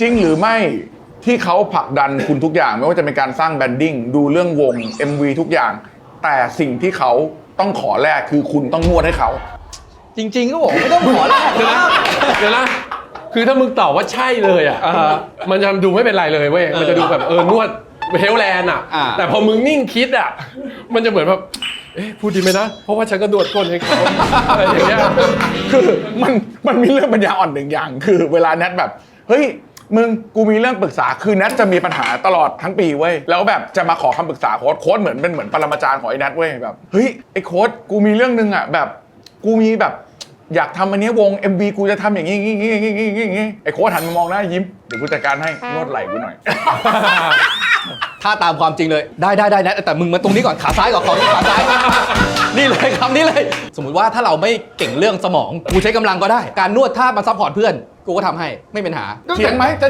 จริงหรือไม่ที่เขาผลักดันคุณทุกอย่าง ไม่ว่าจะเป็นการสร้างแบรนดิ้งดูเรื่องวง MV ทุกอย่าง แต่สิ่งที่เขาต้องขอแลกคือคุณต้องนวดให้เขา จริงๆก็บอกไม่ต้องขอแลกเดี๋ยวนะเดี๋ยวนะคือถ้ามึงตอบว่าใช่เลยอะ อ่าฮะมันจะดูไม่เป็นไรเลยเว้ยเออมันจะดูแบบเออนวดเฮลแลนด์อะ อ่า แต่พอมึงนิ่งคิดอะ มันจะเหมือนแบบ เอ๊ะพูดดีไหมนะ เพราะว่าฉันก็นวดก้นให้เขาอะไรอย่างเงี้ย คือมันมันมีเรื่องปัญญาอ่อนหนึ่งอย่าง คือเวลาแนทแบบ เฮ้ย มึงกูมีเรื่องปรึกษาคือแนทจะมีปัญหาตลอดทั้งปีเว้ยแล้วแบบจะมาขอคำปรึกษาโค้ดโค้ดเหมือนเป็นเหมือนปรมาจารย์ของไอ้แนทเว้ยแบบเฮ้ยไอ้โค้ดกูมีเรื่องหนึงอะแบบกูมีแบบอยากทำอันเนี้ยวง MV กูจะทำอย่างงี้งี้งี้งี้งี้งี้ไอ้โค้ดหันมามองหน้ายิ้มเดี๋ยวกูจัดการให้นวดไหล่กูหน่อย ถ้าตามความจริงเลยได้ได้ได้นะแต่มึงมาตรงนี้ก่อนขาซ้ายก่อนขอขาซ้าย นี่เลยคำนี้เลย สมมุติว่าถ้าเราไม่เก่งเรื่องสมองกูใช้กำลังก็ได้ การนวดถ้ามันซัพพอร์ตเพื่อนกูก็ทำให้ไม่เป็นปัญหา เถียงไหมจะ